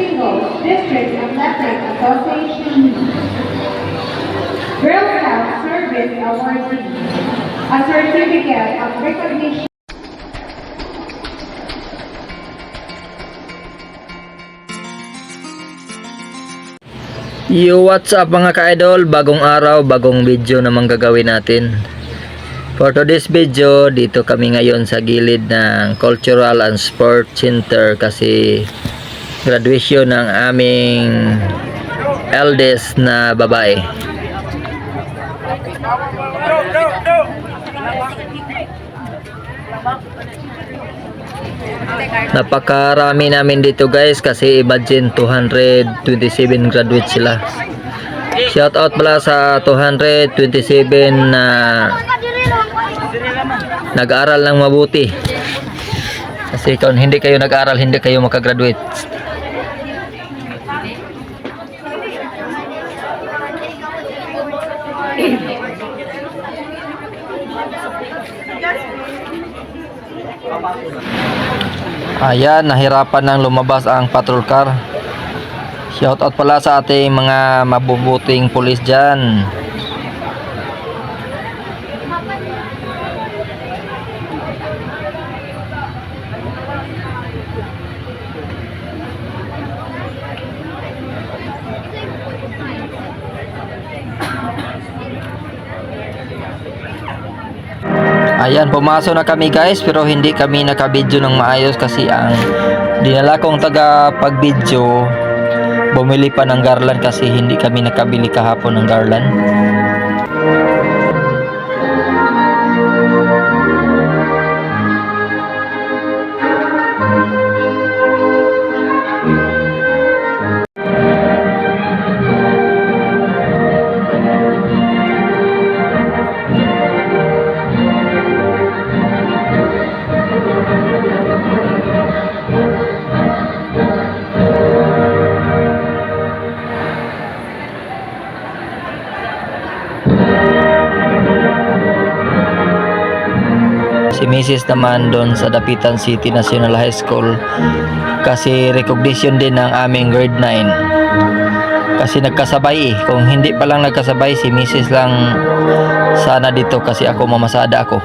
Singles, District Athletic Association. Girl Scout Service Awardee. A certificate of recognition. Yo, what's up mga ka-idol? Bagong araw, bagong video naman gagawin natin. For today's video, dito kami ngayon sa gilid ng Cultural and Sport Center kasi graduation ng aming eldest na babae. Napakarami namin dito guys kasi imagine 227 graduates sila. Shout out pala sa 227 na nag-aaral ng mabuti. Kasi kung hindi kayo nag-aaral, hindi kayo makagraduate. Ayan, nahirapan nang lumabas ang patrol car. Shoutout pala sa ating mga mabubuting pulis dyan. Ayan, pumasok na kami guys pero hindi kami nakabidyo ng maayos kasi ang dinala kong taga pagbidyo bumili pa ng garland kasi hindi kami nakabili kahapon ng garland. Si Mrs. naman doon sa Dapitan City National High School kasi recognition din ng aming grade 9. Kasi nagkasabay eh. Kung hindi pa lang nagkasabay si Mrs. lang sana dito kasi ako mamasada ako.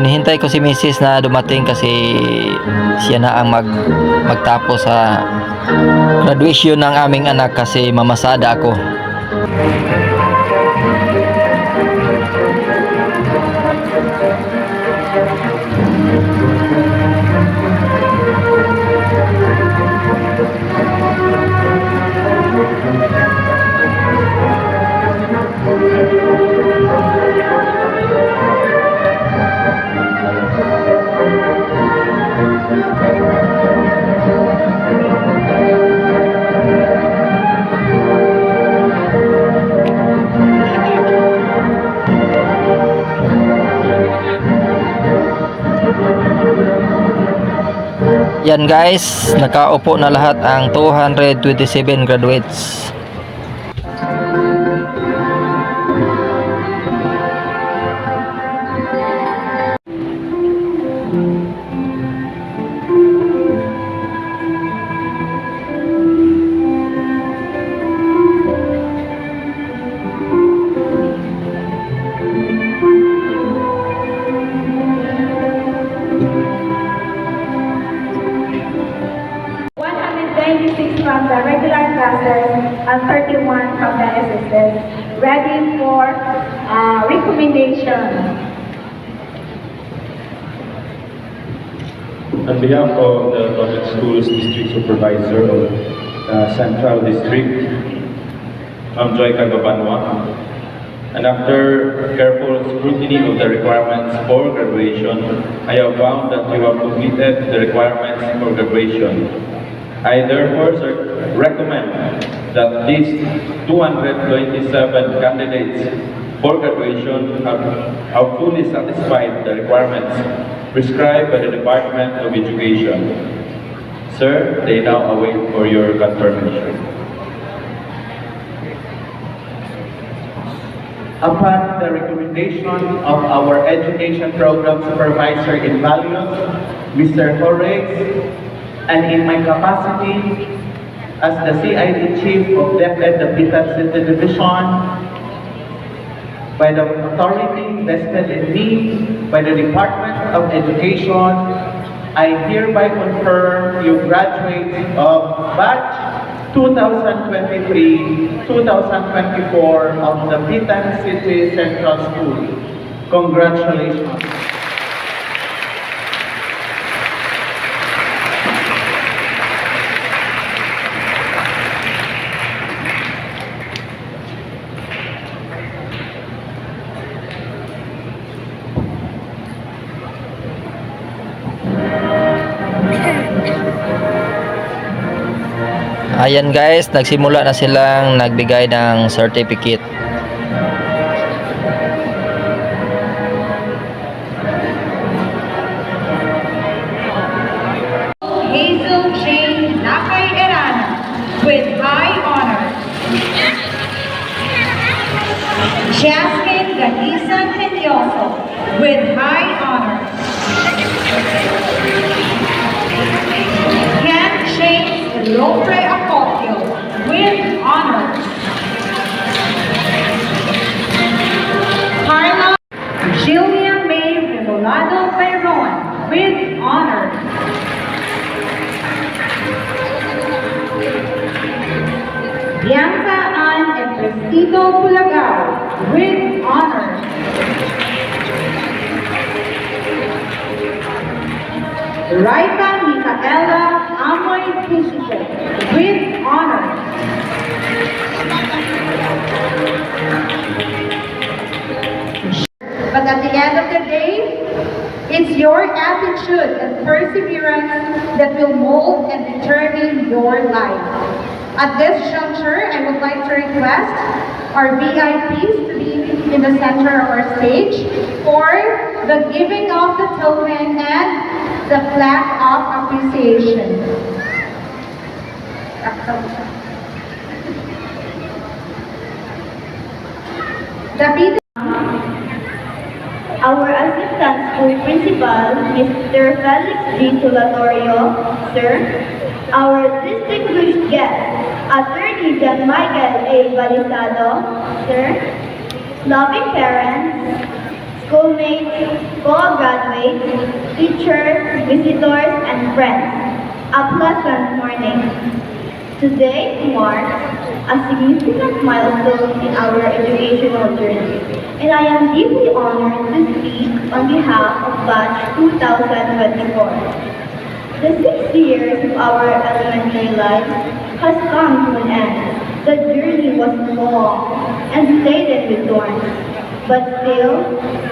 Hinihintay ko si Mrs. na dumating kasi siya na ang mag magtapos sa graduation ng aming anak kasi mamasada ako. Yan guys, nakaupo na lahat ang 227 graduates. Thirty-one from the SSS, ready for uh, recommendation. On behalf of the Public Schools District Supervisor of uh, Central District, I'm Joy Cagabanwa. And after careful scrutiny of the requirements for graduation, I have found that you have completed the requirements for graduation. I therefore recommend that these 227 candidates for graduation have, have fully satisfied the requirements prescribed by the Department of Education. Sir, they now await for your confirmation. Upon the recommendation of our Education Program Supervisor in Values, Mr. Horace and in my capacity as the CID Chief of DepEd Dapitan City Division, by the authority vested in me by the Department of Education, I hereby confirm you graduates of batch 2023-2024 of the Pitan City Central School. Congratulations. Ayan guys, nagsimula na silang nagbigay ng certificate. Hazel Jane Lakay Erana with high honor. Jasmine Galisan Tenyoso with high honor. Ken James honors. Carla Julia May Revolado Bayron with honors. Bianca Ann Emprestito Pulagao with honors. Raita Micaela Amoy Pusico with honors. But at the end of the day, it's your attitude and perseverance that will mold and determine your life. At this juncture, I would like to request our VIPs to be in the center of our stage for the giving of the token and the plaque of appreciation. Our Assistant School Principal, Mr. Felix G. Tulatorio, Sir. Our distinguished guest, Attorney John Michael A. Balisado, Sir. Loving parents, schoolmates, co-graduates, teachers, visitors, and friends. A pleasant morning. Today marks a significant milestone in our educational journey, and I am deeply honored to speak on behalf of Batch 2024. The six years of our elementary life has come to an end. The journey was long and laden with thorns, but still,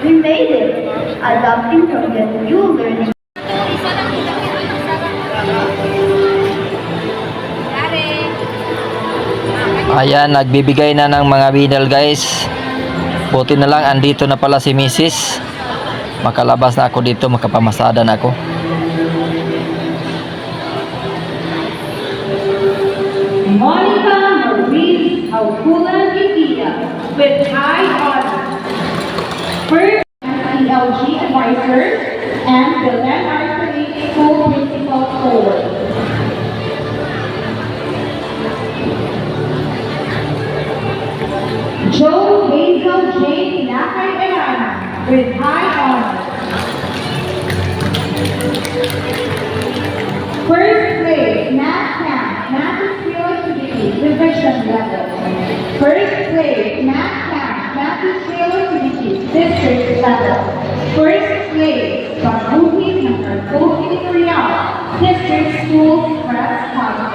we made it, adapting from the new learning Ayan, nagbibigay na ng mga medal guys. Buti na lang, andito na pala si Mrs. Makalabas na ako dito, makapamasada na ako. Monica Marie Auculan Itia with high honor. First, CLG advisors and the Len Arthur School Principal Forward. With high. First place, math count. Math division level. First place, district level. First place, number 14 district school press college.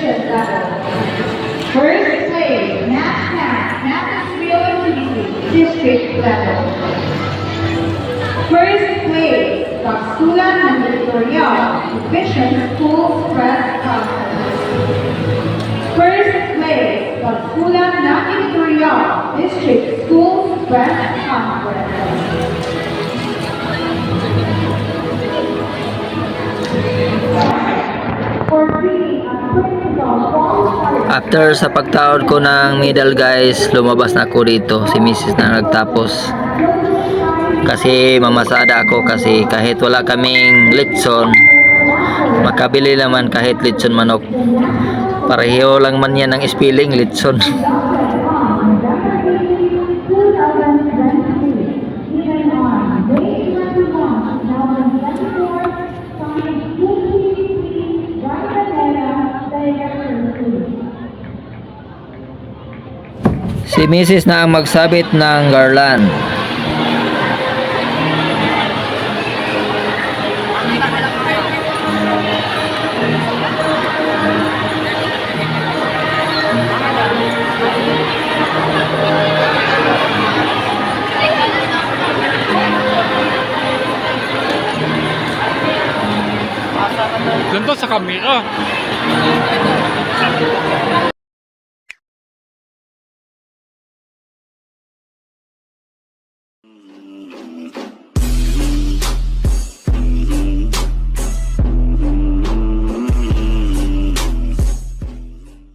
level. Uh, first place, math class, math is real and easy, district level. First place, Baksulan and Victoria, Division School Press Conference. First place, Baksulan and Victoria, District School Press Conference. After sa pagtaod ko ng medal guys, lumabas na ako dito. Si Mrs. na nagtapos. Kasi mamasada ako kasi kahit wala kaming litson, makabili naman kahit litson manok. Pareho lang man yan ng spelling, litson. Si Mrs. na ang magsabit ng garland. Ganito sa kamera.